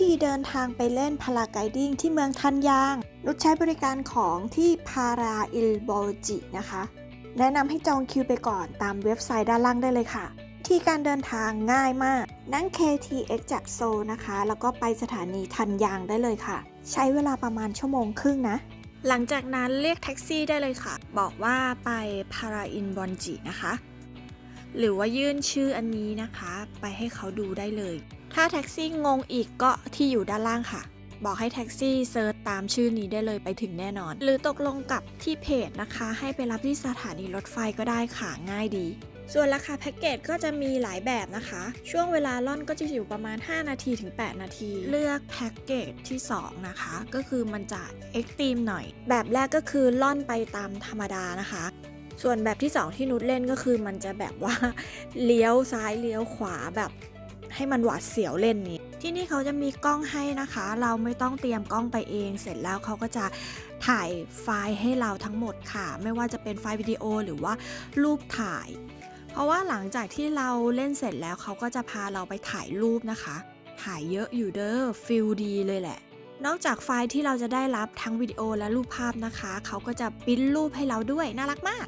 ธีเดินทางไปเล่นพาราไกดิ้งที่เมืองทันยาง นุชใช้บริการของที่พาราอิลโบจินะคะ แนะนำให้จองคิวไปก่อนตามเว็บไซต์ด้านล่างได้เลยค่ะ ที่การเดินทางง่ายมาก นั่ง KTX จากโซนะคะ แล้วก็ไปสถานีทันยางได้เลยค่ะ ใช้เวลาประมาณชั่วโมงครึ่งนะ หลังจากนั้นเรียกแท็กซี่ได้เลยค่ะ บอกว่าไปพาราอินบอนจินะคะ หรือว่ายื่นชื่ออันนี้นะคะ ไปให้เขาดูได้เลย ถ้าแท็กซี่งงอีกก็ที่อยู่ด้านล่างค่ะ บอกให้แท็กซี่เซิร์ชตามชื่อนี้ได้เลยไปถึงแน่นอน หรือตกลงกับที่เพจนะคะ ให้ไปรับที่สถานีรถไฟก็ได้ค่ะง่ายดีส่วนราคาแพ็กเกจก็จะมีหลายแบบนะคะ ช่วงเวลาล่อนก็จะอยู่ประมาณ 5 นาทีถึง 8 นาที เลือกแพ็กเกจที่ 2 นะคะ ก็คือมันจะเอ็กตรีมหน่อย แบบแรกก็คือล่อนไปตามธรรมดานะคะ ส่วนแบบที่ 2 ที่นุชเล่นก็คือมันจะแบบว่าเลี้ยวซ้ายเลี้ยวขวาแบบให้มันหวาดเสียวเล่นนี้ที่นี่เขาจะมีกล้องให้นะคะ เราไม่ต้องเตรียมกล้องไปเอง เสร็จแล้วเขาก็จะถ่ายไฟล์ให้เราทั้งหมดค่ะ ไม่ว่าจะเป็นไฟล์วิดีโอหรือว่ารูปถ่าย เพราะว่าหลังจากที่เราเล่นเสร็จแล้วเขาก็จะพาเราไปถ่ายรูปนะคะ ถ่ายเยอะอยู่เด้อฟิลดีเลยแหละ นอกจากไฟล์ที่เราจะได้รับทั้งวิดีโอและรูปภาพนะคะ เขาก็จะปิ้นรูปให้เราด้วยน่ารักมาก